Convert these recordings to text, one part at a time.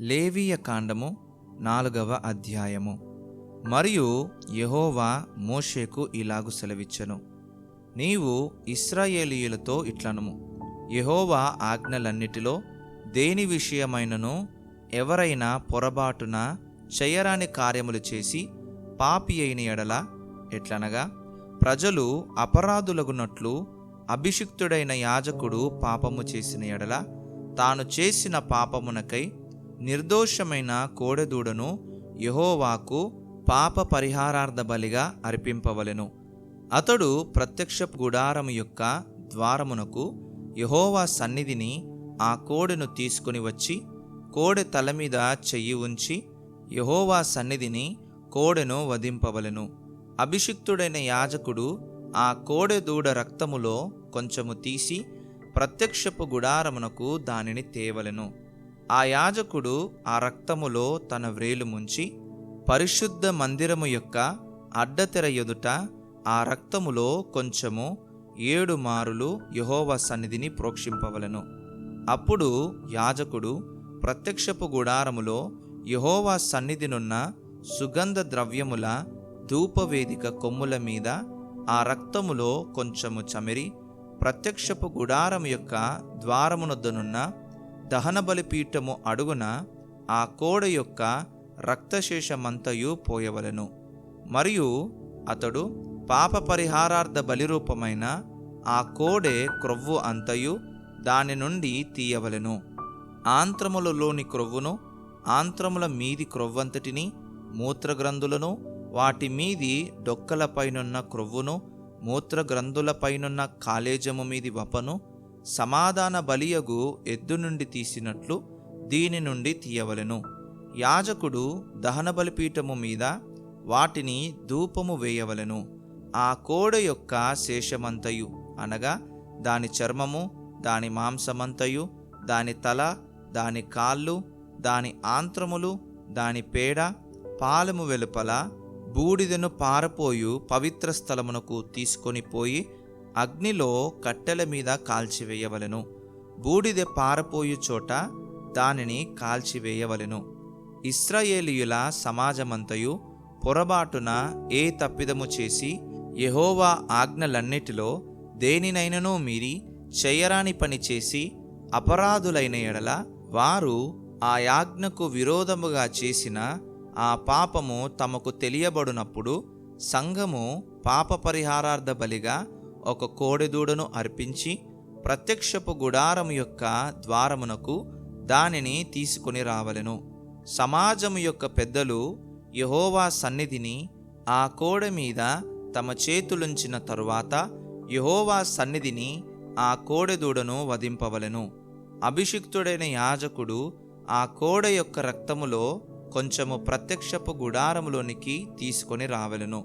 లేవీయ కాండము నాలుగవ అధ్యాయము. మరియు యహోవా మోషేకు ఇలాగు సెలవిచ్చెను. నీవు ఇస్రాయేలీయులతో ఇట్లనుము. యహోవా ఆజ్ఞలన్నిటిలో దేని విషయమైనను ఎవరైనా పొరబాటున చేయరాని కార్యములు చేసి పాపి అయిన ఎడల ఎట్లనగా ప్రజలు అపరాధులగునట్లు అభిషిక్తుడైన యాజకుడు పాపము చేసిన ఎడల తాను చేసిన పాపమునకై నిర్దోషమైన కోడెదూడను యహోవాకు పాప పరిహారార్థ బలిగా అర్పింపవలెను. అతడు ప్రత్యక్ష గుడారము యొక్క ద్వారమునకు యహోవా సన్నిధిని ఆ కోడెను తీసుకుని వచ్చి కోడె తల మీద చెయ్యి ఉంచి యహోవా సన్నిధిని కోడెను వధింపవలెను. అభిషిక్తుడైన యాజకుడు ఆ కోడె దూడ రక్తములో కొంచెము తీసి ప్రత్యక్షపు గుడారమునకు దానిని తేవలెను. ఆ యాజకుడు ఆ రక్తములో తన వ్రేలు ముంచి పరిశుద్ధ మందిరము యొక్క అడ్డతెర ఎదుట ఆ రక్తములో కొంచెము ఏడు మారులు యహోవ సన్నిధిని ప్రోక్షింపవలెను. అప్పుడు యాజకుడు ప్రత్యక్షపు గుడారములో యహోవా సన్నిధినున్న సుగంధ ద్రవ్యముల ధూపవేదిక కొమ్ముల మీద ఆ రక్తములో కొంచెము చమిరి ప్రత్యక్షపు గుడారము యొక్క ద్వారమునొద్దనున్న దహన బలిపీఠము అడుగున ఆ కోడ యొక్క రక్తశేషమంతయు పోయవలెను. మరియు అతడు పాప పరిహారార్థ బలిరూపమైన ఆ కోడె క్రొవ్వు అంతయు దాని నుండి తీయవలెను. ఆంత్రములలోని క్రొవ్వును ఆంత్రముల మీది క్రొవ్వంతటిని మూత్రగ్రంథులను వాటి మీది డొక్కలపైనున్న క్రొవ్వును మూత్రగ్రంథులపైనున్న కాలేజము మీది వపను సమాధాన బలియగు ఎద్దు నుండి తీసినట్లు దీని నుండి తీయవలెను. యాజకుడు దహన బలిపీఠము మీద వాటిని ధూపము వేయవలెను. ఆ కోడ యొక్క శేషమంతయు అనగా దాని చర్మము దాని మాంసమంతయు దాని తల దాని కాళ్ళు దాని ఆంత్రములు దాని పేడ పాలము వెలుపల బూడిదను పారపోయు పవిత్ర స్థలమునకు తీసుకొని పోయి అగ్నిలో కట్టెల మీద కాల్చివేయవలెను. బూడిద పారపోయు చోట దానిని కాల్చివేయవలెను. ఇస్రాయేలీయుల సమాజమంతయు పొరబాటున ఏ తప్పిదము చేసి యహోవా ఆజ్ఞలన్నిటిలో దేనినైనను మీరి చెయ్యరాని పని చేసి అపరాధులైన ఎడల వారు ఆ యాజ్ఞకు విరోధముగా చేసిన ఆ పాపము తమకు తెలియబడినప్పుడు సంఘము పాప పరిహారార్థ బలిగా ఒక కోడెదూడను అర్పించి ప్రత్యక్షపు గుడారము యొక్క ద్వారమునకు దానిని తీసుకుని రావలెను. సమాజము యొక్క పెద్దలు యహోవా సన్నిధిని ఆ కోడె మీద తమ చేతులుంచిన తరువాత యహోవా సన్నిధిని ఆ కోడెదూడను వధింపవలెను. అభిషిక్తుడైన యాజకుడు ఆ కోడె యొక్క రక్తములో కొంచెము ప్రత్యక్షపు గుడారములోనికి తీసుకొని రావలను.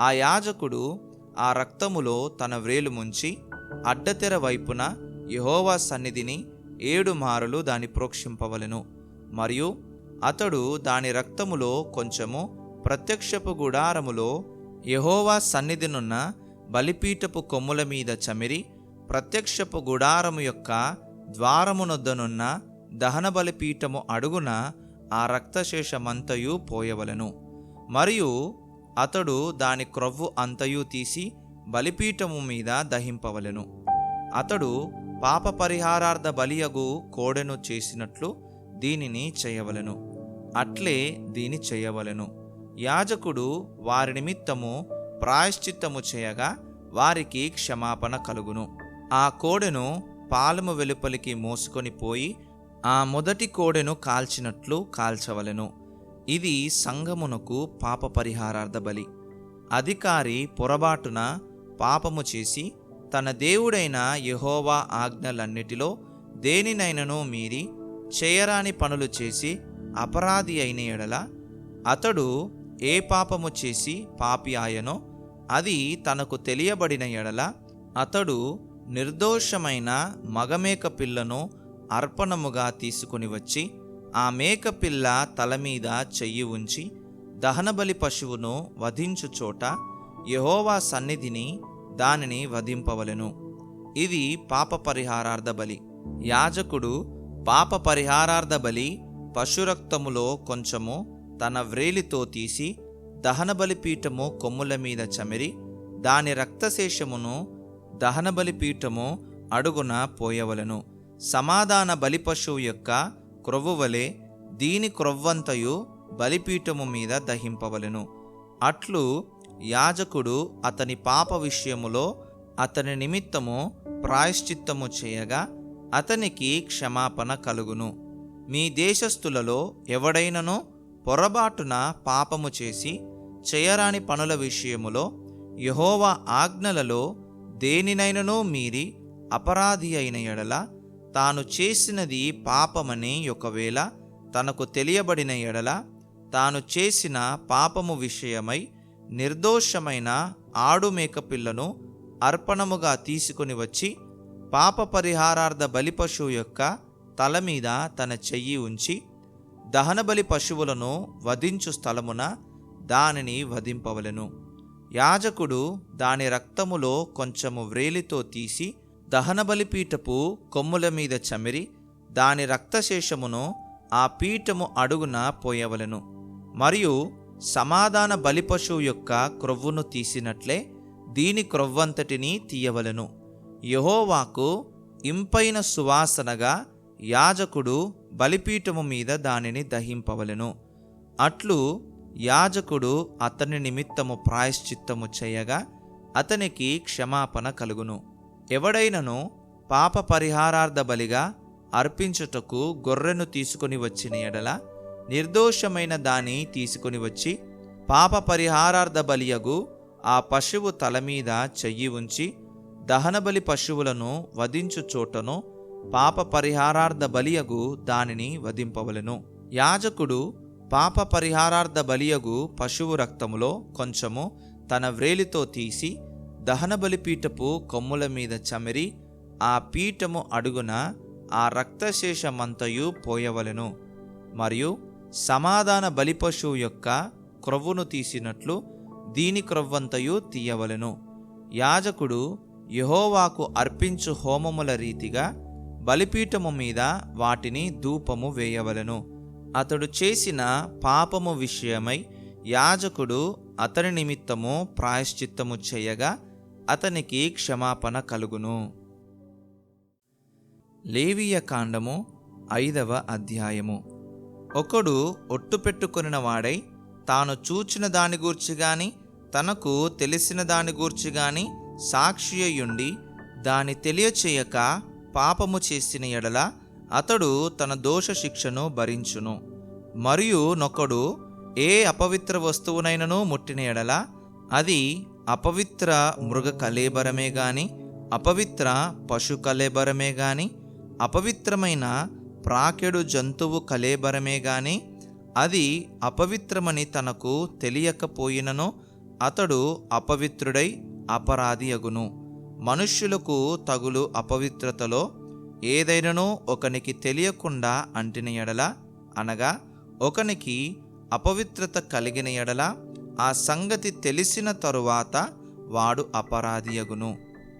ఆ యాజకుడు ఆ రక్తములో తన వ్రేలు ముంచి అడ్డతెర వైపున యహోవా సన్నిధిని ఏడు మారులు దాని ప్రోక్షింపవలెను. మరియు అతడు దాని రక్తములో కొంచెము ప్రత్యక్షపు గుడారములో యహోవా సన్నిధినున్న బలిపీఠపు కొమ్ముల మీద చమిరి ప్రత్యక్షపు గుడారము యొక్క ద్వారమునొద్దనున్న దహన బలిపీఠము అడుగున ఆ రక్తశేషమంతయు పోయవలెను. మరియు అతడు దాని క్రొవ్వు అంతయు తీసి బలిపీఠము మీద దహింపవలెను. అతడు పాప పరిహారార్థ బలియగు కోడెను చేసినట్లు దీనిని చేయవలెను. అట్లే దీని చేయవలెను. యాజకుడు వారి నిమిత్తము ప్రాయశ్చిత్తము చేయగా వారికి క్షమాపణ కలుగును. ఆ కోడెను పాలము వెలుపలికి మోసుకొని పోయి ఆ మొదటి కోడెను కాల్చినట్లు కాల్చవలెను. ఇది సంఘమునకు పాప పరిహారార్థ బలి. అధికారి పొరబాటున పాపము చేసి తన దేవుడైన యహోవా ఆజ్ఞలన్నిటిలో దేనినైనను మీరి చేయరాని పనులు చేసి అపరాధి అయిన ఎడల అతడు ఏ పాపము చేసి పాపి ఆయనో అది తనకు తెలియబడిన ఎడల అతడు నిర్దోషమైన మగమేక పిల్లను అర్పణముగా తీసుకుని వచ్చి ఆ మేక పిల్ల తల మీద చెయ్యి ఉంచి దహనబలి పశువును వధించు చోట యహోవా సన్నిధిని దానిని వధింపవలెను. ఇది పాప పరిహారార్థ బలి. యాజకుడు పాప పరిహారార్థ బలి పశురక్తములో కొంచెము తన వ్రేలితో తీసి దహనబలి పీఠము కొమ్ముల మీద చమిరి దాని రక్తశేషమును దహనబలి పీఠము అడుగున పోయవలను. సమాధాన బలి పశువు యొక్క క్రొవ్వువలే దీని క్రొవ్వంతయు బలిపీఠము మీద దహింపవలెను. అట్లు యాజకుడు అతని పాప విషయములో అతని నిమిత్తము ప్రాయశ్చిత్తము చేయగా అతనికి క్షమాపణ కలుగును. మీ దేశస్థులలో ఎవడైనను పొరబాటున పాపము చేసి చేయరాని పనుల విషయములో యహోవా ఆజ్ఞలలో దేనినైనను మీరి అపరాధి అయిన ఎడల తాను చేసినది పాపమని ఒకవేళ తనకు తెలియబడిన ఎడల తాను చేసిన పాపము విషయమై నిర్దోషమైన ఆడు మేకపిల్లను అర్పణముగా తీసుకుని వచ్చి పాప పరిహారార్థ బలి పశువు యొక్క తల మీద తన చెయ్యి ఉంచి దహనబలి పశువులను వధించు స్థలమున దానిని వధింపవలెను. యాజకుడు దాని రక్తములో కొంచెము వ్రేలితో తీసి దహనబలిపీఠపు కొమ్ముల మీద చమిరి దాని రక్తశేషమును ఆ పీఠము అడుగున పోయవలెను. మరియు సమాధాన బలిపశువు యొక్క క్రొవ్వును తీసినట్లే దీని క్రొవ్వంతటిని తీయవలెను. యహోవాకు ఇంపైన సువాసనగా యాజకుడు బలిపీఠము మీద దానిని దహింపవలెను. అట్లు యాజకుడు అతని నిమిత్తము ప్రాయశ్చిత్తము చేయగా అతనికి క్షమాపణ కలుగును. ఎవడైనను పాప పరిహారార్థ బలిగా అర్పించుటకు గొర్రెను తీసుకుని వచ్చిన ఎడల నిర్దోషమైన దాని తీసుకుని వచ్చి పాప పరిహారార్థ బలియగు ఆ పశువు తల మీద చెయ్యి ఉంచి దహనబలి పశువులను వధించు చోటను పాప పరిహారార్థ బలియగు దానిని వధింపవలెను. యాజకుడు పాప పరిహారార్థ బలియగు పశువు రక్తములో కొంచెము తన వ్రేలితో తీసి దహనబలి పీఠపు కొమ్ముల మీద చమిరి ఆ పీఠము అడుగున ఆ రక్తశేషమంతయు పోయవలెను. మరియు సమాధాన బలిపశువు యొక్క క్రొవ్వును తీసినట్లు దీని క్రొవ్వంతయు తీయవలెను. యాజకుడు యహోవాకు అర్పించు హోమముల రీతిగా బలిపీఠము మీద వాటిని ధూపము వేయవలెను. అతడు చేసిన పాపము విషయమై యాజకుడు అతని నిమిత్తము ప్రాయశ్చిత్తము చేయగా అతనికి క్షమాపణ కలుగును. లేవియ కాండము ఐదవ అధ్యాయము. ఒకడు ఒట్టు పెట్టుకొనిన వాడై తాను చూచిన దాని గూర్చి గాని తనకు తెలిసిన దాని గూర్చి గాని సాక్షియుండి దాని తెలియచేయక పాపము చేసిన ఎడల అతడు తన దోష శిక్షను భరించును. మరియు నొకడు ఏ అపవిత్ర వస్తువునైనను ముట్టిన ఎడల అది అపవిత్ర మృగ కలేబరమే గాని అపవిత్ర పశు కలేబరమే గాని అపవిత్రమైన ప్రాకెడు జంతువు కలేబరమే గాని అది అపవిత్రమని తనకు తెలియకపోయినను అతడు అపవిత్రుడై అపరాధి అగును. మనుష్యులకు తగులు అపవిత్రతలో ఏదైనానో ఒకనికి తెలియకుండా అంటిన ఎడల అనగా ఒకనికి అపవిత్రత కలిగిన ఎడల ఆ సంగతి తెలిసిన తరువాత వాడు అపరాధియగును.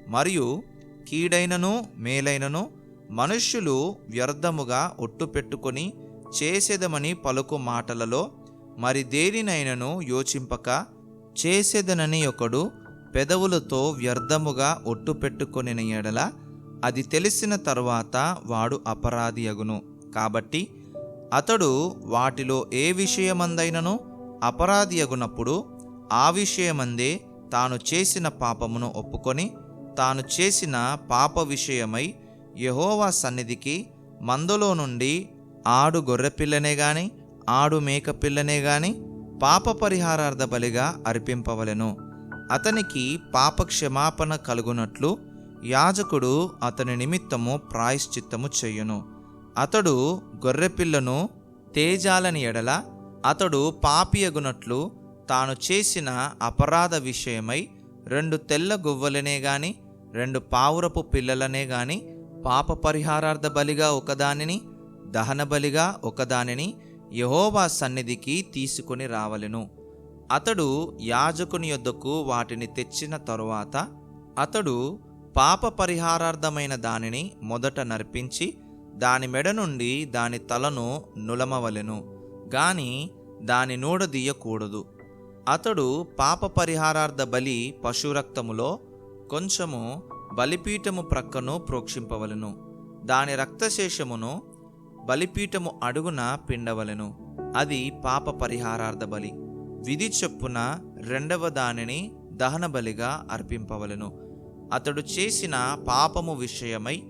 మరియు కీడైనను మేలైనను మనుష్యులు వ్యర్థముగా ఒట్టు పెట్టుకొని చేసేదమని పలుకు మాటలలో మరి దేనినైనను యోచింపక చేసేదనని ఒకడు పెదవులతో వ్యర్థముగా ఒట్టు పెట్టుకొనిన ఎడల అది తెలిసిన తరువాత వాడు అపరాధి అగును కాబట్టి అతడు వాటిలో ఏ విషయమందైనను అపరాధియగునప్పుడు ఆ విషయమందే తాను చేసిన పాపమును ఒప్పుకొని తాను చేసిన పాప విషయమై యహోవా సన్నిధికి మందులో నుండి ఆడు గొర్రెపిల్లనే గాని ఆడు మేకపిల్లనే గాని పాప పరిహారార్థ బలిగా అర్పింపవలెను. అతనికి పాప క్షమాపణ కలుగునట్లు యాజకుడు అతని నిమిత్తము ప్రాయశ్చిత్తము చెయ్యును అతడు గొర్రెపిల్లను తేజాలని ఎడల అతడు పాపియగునట్లు తాను చేసిన అపరాధ విషయమై రెండు తెల్ల గువ్వలనే గాని రెండు పావురపు పిల్లలనే గాని పాప పరిహారార్థ బలిగా ఒకదానిని దహన బలిగా ఒకదానిని యహోవా సన్నిధికి తీసుకుని రావలెను. అతడు యాజకుని యొద్దకు వాటిని తెచ్చిన తరువాత అతడు పాప పరిహారార్థమైన దానిని మొదట నర్పించి దాని మెడ నుండి దాని తలను నులమవలెను. గాని దాని నూడదీయకూడదు అతడు పాప పరిహారార్థ బలి పశురక్తములో కొంచెము బలిపీఠము ప్రక్కను ప్రోక్షింపవలెను. దాని రక్తశేషమును బలిపీఠము అడుగున పిండవలను. అది పాప పరిహారార్థ బలి. విధి చొప్పున రెండవ దానిని దహన బలిగా అర్పింపవలెను. అతడు చేసిన పాపము విషయమై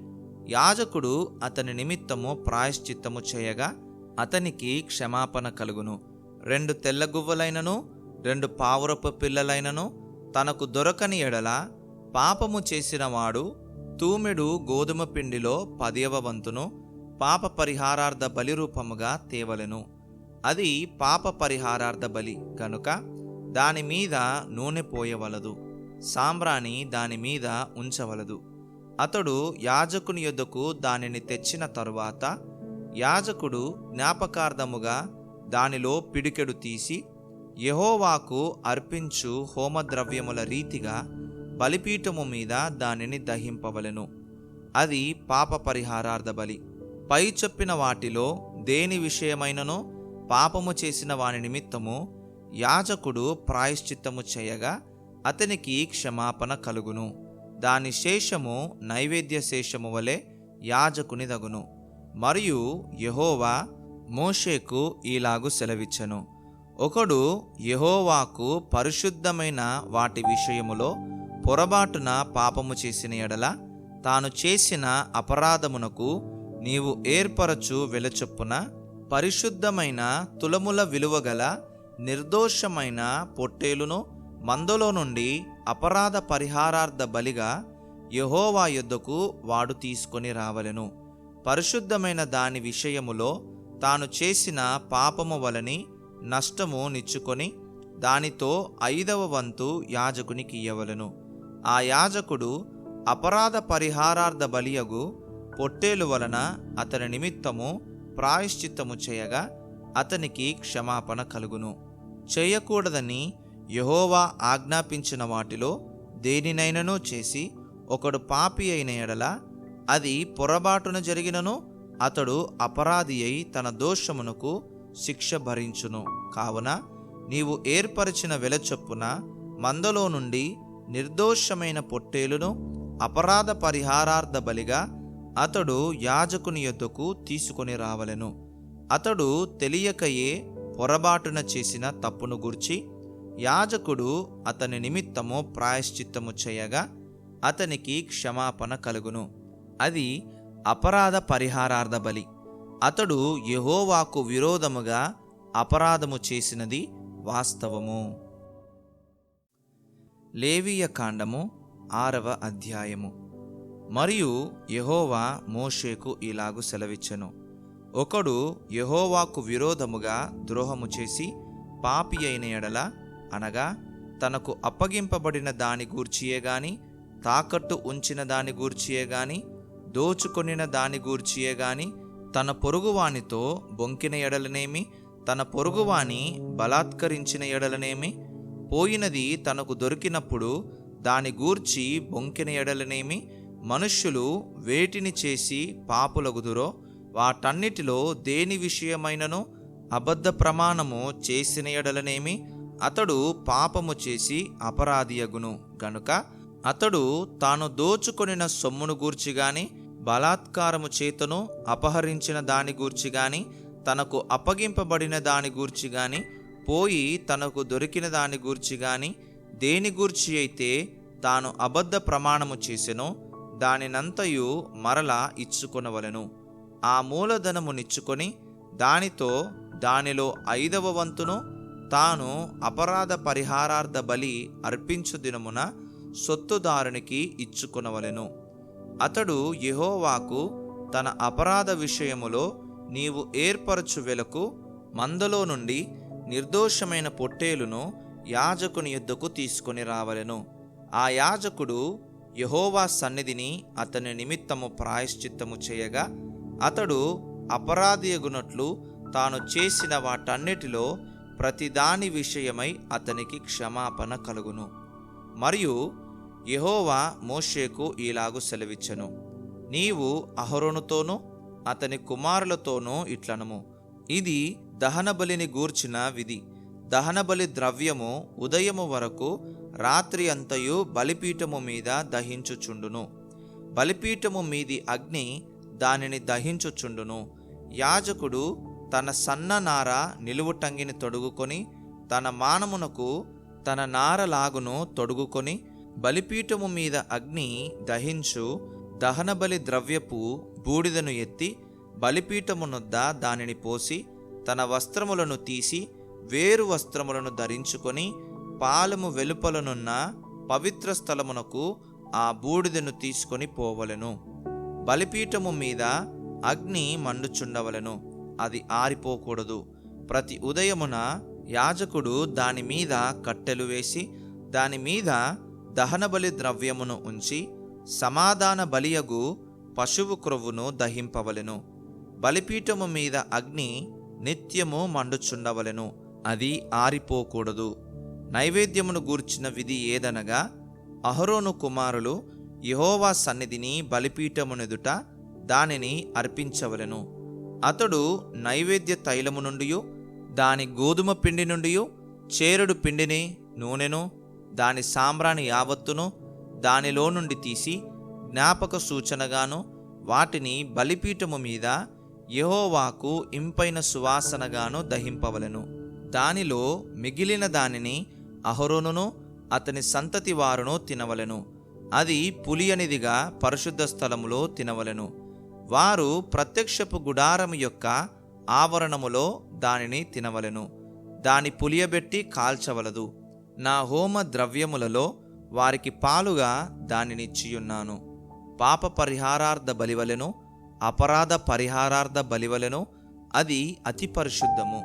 యాజకుడు అతని నిమిత్తము ప్రాయశ్చిత్తము చేయగా అతనికి క్షమాపణ కలుగును. రెండు తెల్లగువ్వలైనను రెండు పావురపు పిల్లలైనను తనకు దొరకని ఎడల పాపము చేసినవాడు తూమెడు గోధుమ పిండిలో పదేవ వంతును పాప పరిహారార్థ బలి రూపముగా తేవలెను. అది పాప పరిహారార్థ బలి కనుక దాని మీద నూనె పోయవలదు. సాంబ్రాణి దాని మీద ఉంచవలదు. అతడు యాజకుని యొద్దకు దానిని తెచ్చిన తరువాత యాజకుడు జ్ఞాపకార్థముగా దానిలో పిడికెడు తీసి యహోవాకు అర్పించు హోమద్రవ్యముల రీతిగా బలిపీఠము మీద దానిని దహింపవలెను. అది పాప పరిహారార్థ బలి. పై చెప్పిన వాటిలో దేని విషయమైననో పాపము చేసిన వాని నిమిత్తము యాజకుడు ప్రాయశ్చిత్తము చేయగా అతనికి క్షమాపణ కలుగును. దాని శేషము నైవేద్య శేషము వలె యాజకుని దగును. మరియు యహోవా మోషేకు ఈలాగు సెలవిచ్చెను. ఒకడు యహోవాకు పరిశుద్ధమైన వాటి విషయములో పొరబాటున పాపము చేసిన ఎడల తాను చేసిన అపరాధమునకు నీవు ఏర్పరచు వెలచొప్పున పరిశుద్ధమైన తులముల విలువగల నిర్దోషమైన పొట్టేలును మందలో నుండి అపరాధ పరిహారార్థ బలిగా యహోవా యొద్దకు వాడు తీసుకొని రావలెను. పరిశుద్ధమైన దాని విషయములో తాను చేసిన పాపము వలని నష్టము నిచ్చుకొని దానితో ఐదవ వంతు యాజకునికి ఇయ్యవలను. ఆ యాజకుడు అపరాధ పరిహారార్థ బలియగు పొట్టేలు వలన అతని నిమిత్తము ప్రాయశ్చిత్తము చేయగా అతనికి క్షమాపణ కలుగును. చేయకూడదని యెహోవా ఆజ్ఞాపించిన వాటిలో దేనినైనను చేసి ఒకడు పాపి అయిన ఎడల అది పొరబాటున జరిగినను అతడు అపరాధి అయి తన దోషమునకు శిక్ష భరించును. కావున నీవు ఏర్పరిచిన వెలచొప్పున మందలో నుండి నిర్దోషమైన పొట్టేలును అపరాధ పరిహారార్థ బలిగా అతడు యాజకుని యొద్దకు తీసుకొని రావలెను. అతడు తెలియకయే పొరబాటున చేసిన తప్పును గుర్చి యాజకుడు అతని నిమిత్తము ప్రాయశ్చిత్తము చేయగా అతనికి క్షమాపణ కలుగును. అది అపరాధ పరిహారార్థ బలి. అతడు యహోవాకు విరోధముగా అపరాధము చేసినది వాస్తవము. లేవీయ కాండము ఆరవ అధ్యాయము. మరియు యహోవా మోషేకు ఇలాగు సెలవిచ్చెను. ఒకడు యహోవాకు విరోధముగా ద్రోహము చేసి పాపి అయిన ఎడల అనగా తనకు అప్పగింపబడిన దాని గూర్చియే గాని తాకట్టు ఉంచిన దాని గూర్చియే గాని దోచుకొనిన దాని గూర్చియే గాని తన పొరుగువానితో బొంకిన ఎడలనేమి తన పొరుగువాని బలాత్కరించిన ఎడలనేమి పోయినది తనకు దొరికినప్పుడు దాని గూర్చి బొంకిన ఎడలనేమి మనుష్యులు వేటిని చేసి పాపులగుదురో వాటన్నిటిలో దేని విషయమైనను అబద్ధ ప్రమాణము చేసిన ఎడలనేమి అతడు పాపము చేసి అపరాధియగును. గనుక అతడు తాను దోచుకొనిన సొమ్మును గూర్చి గాని బలాత్కారము చేతను అపహరించిన దాని గూర్చి గాని తనకు అప్పగింపబడిన దాని గూర్చి గాని పోయి తనకు దొరికిన దాని గూర్చి గాని దేని గూర్చి అయితే తాను అబద్ధ ప్రమాణము చేసెనో దానినంతయు మరలా ఇచ్చుకొనవలెను. ఆ మూలధనమునిచ్చుకొని దానితో దానిలో ఐదవ వంతును తాను అపరాధ పరిహారార్థ బలి అర్పించు దినమున సొత్తుదారునికి ఇచ్చుకొనవలెను. అతడు యెహోవాకు తన అపరాధ విషయములో నీవు ఏర్పరచు వెలకు మందలో నుండి నిర్దోషమైన పొట్టేలును యాజకుని యొద్దకు తీసుకొని రావలెను. ఆ యాజకుడు యెహోవా సన్నిధిని అతని నిమిత్తము ప్రాయశ్చిత్తము చేయగా అతడు అపరాధియగునట్లు తాను చేసిన వాటన్నిటిలో ప్రతిదాని విషయమై అతనికి క్షమాపణ కలుగును. మరియు యహోవా మోషేకు ఇలాగు సెలవిచ్చెను. నీవు అహరోనుతోనూ అతని కుమారులతోనూ ఇట్లనము. ఇది దహనబలిని గూర్చిన విధి. దహనబలి ద్రవ్యము ఉదయము వరకు రాత్రి అంతయు బలిపీఠము మీద దహించుచుండును. బలిపీఠము మీది అగ్ని దానిని దహించుచుండును. యాజకుడు తన సన్న నార నిలువుటంగిని తొడుగుకొని తన మానమునకు తన నారలాగును తొడుగుకొని బలిపీఠము మీద అగ్ని దహించు దహనబలి ద్రవ్యపు బూడిదను ఎత్తి బలిపీఠమునొద్ద దానిని పోసి తన వస్త్రములను తీసి వేరు వస్త్రములను ధరించుకొని పాలము వెలుపలనున్న పవిత్ర స్థలమునకు ఆ బూడిదను తీసుకొని పోవలెను. బలిపీఠము మీద అగ్ని మండుచుండవలెను. అది ఆరిపోకూడదు. ప్రతి ఉదయమున యాజకుడు దాని మీద కట్టెలు వేసి దాని మీద దహనబలి ద్రవ్యమును ఉంచి సమాధాన బలియగు పశువు క్రొవ్వును దహింపవలెను. బలిపీఠము మీద అగ్ని నిత్యము మండుచుండవలెను. అది ఆరిపోకూడదు. నైవేద్యమును గూర్చిన విధి ఏదనగా అహరోను కుమారులు యహోవా సన్నిధిని బలిపీఠమునెదుట దానిని అర్పించవలెను. అతడు నైవేద్య తైలము నుండి దాని గోధుమ పిండి నుండి చేరుడు పిండిని నూనెను దాని సాంబ్రాణి యావత్తును దానిలో నుండి తీసి జ్ఞాపక సూచనగాను వాటిని బలిపీఠము మీద యహోవాకు ఇంపైన సువాసనగాను దహింపవలెను. దానిలో మిగిలిన దానిని అహరోనును అతని సంతతి వారును తినవలెను. అది పులియనిదిగా పరిశుద్ధ స్థలములో తినవలెను. వారు ప్రత్యక్షపు గుడారము యొక్క ఆవరణములో దానిని తినవలెను. దాని పులియబెట్టి కాల్చవలదు. నా హోమ ద్రవ్యములలో వారికి పాలుగా దానినిచ్చియున్నాను పాప పరిహారార్థ బలివలెను అపరాధ పరిహారార్థ బలివలెను అది అతి పరిశుద్ధము.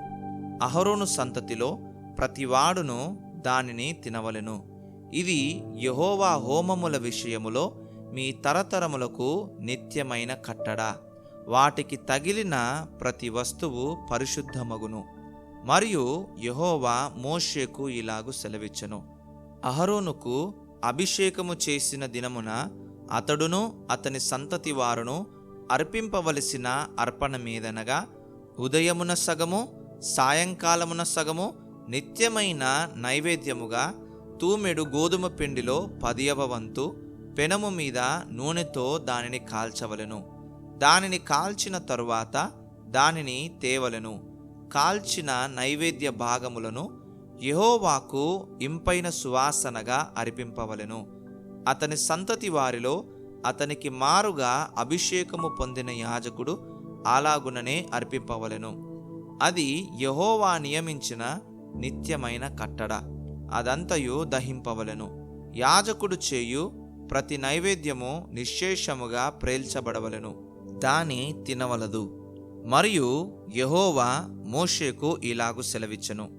అహరోను సంతతిలో ప్రతివాడును దానిని తినవలెను. ఇది యహోవా హోమముల విషయములో మీ తరతరములకు నిత్యమైన కట్టడ. వాటికి తగిలిన ప్రతి వస్తువు పరిశుద్ధమగును. మరియు యహోవా మోషేకు ఇలాగు సెలవిచ్చను. అహరోనుకు అభిషేకము చేసిన దినమున అతడును అతని సంతతి వారును అర్పింపవలసిన అర్పణ మీదనగా ఉదయమున సగము సాయంకాలమున సగము నిత్యమైన నైవేద్యముగా తూమెడు గోధుమ పిండిలో పదియవ వంతు పెనము మీద నూనెతో దానిని కాల్చవలెను. దానిని కాల్చిన తరువాత దానిని తేవలెను. కాల్చిన నైవేద్య భాగములను యహోవాకు ఇంపైన సువాసనగా అర్పింపవలెను. అతని సంతతి వారిలో అతనికి మారుగా అభిషేకము పొందిన యాజకుడు అలాగుననే అర్పింపవలెను. అది యహోవా నియమించిన నిత్యమైన కట్టడ. అదంతయు దహింపవలెను. యాజకుడు చేయు ప్రతి నైవేద్యము నిశ్శేషముగా ప్రేల్చబడవలెను. దాని తినవలదు. మరియు యహోవా మోషేకు ఇలాగు సెలవిచ్చెను.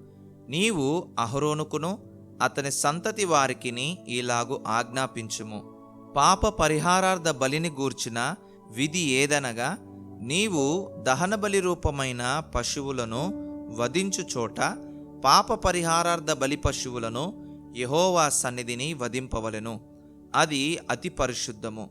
నీవు అహరోనుకును అతని సంతతి వారికిని ఇలాగు ఆజ్ఞాపించుము. పాప పరిహారార్థ బలిని గూర్చిన విధి ఏదనగా నీవు దహనబలి రూపమైన పశువులను వధించు చోట పాప పరిహారార్థ బలి పశువులను యహోవా సన్నిధిని వధింపవలెను. అది అతి పరిశుద్ధము.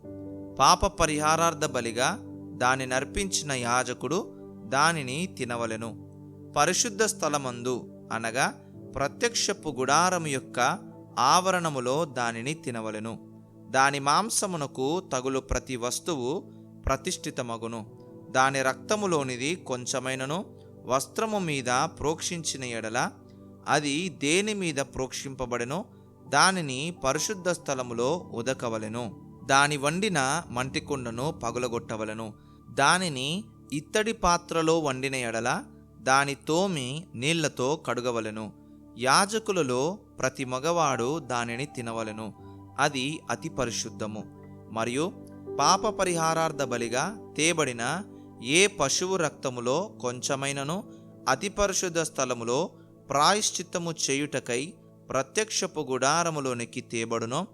పాప పరిహారార్థ బలిగా దాని నర్పించిన యాజకుడు దానిని తినవలెను. పరిశుద్ధ స్థలమందు అనగా ప్రత్యక్షపు గుడారము యొక్క ఆవరణములో దానిని తినవలెను. దాని మాంసమునకు తగులు ప్రతి వస్తువు ప్రతిష్ఠితమగును. దాని రక్తములోనిది కొంచెమైనను వస్త్రము మీద ప్రోక్షించిన ఎడల అది దేని మీద ప్రోక్షింపబడెనో దానిని పరిశుద్ధ స్థలములో ఉదకవలెను. దాని వండిన మంటికుండను పగులగొట్టవలెను. దానిని ఇత్తడి పాత్రలో వండిన ఎడల దాని తోమి నీళ్ళతో కడుగవలెను. యాజకులలో ప్రతి మగవాడు దానిని తినవలెను. అది అతి పరిశుద్ధము. మరియు పాప పరిహారార్థ బలిగా తేబడిన ఏ పశువు రక్తములో కొంచెమైనను అతి పరిశుద్ధ స్థలములో ప్రాయశ్చిత్తము చేయుటకై ప్రత్యక్షపు గుడారములోనికి తేబడునో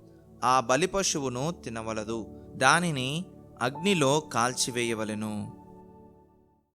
ఆ బలి పశువును తినవలదు. దానిని అగ్నిలో కాల్చివేయవలెను.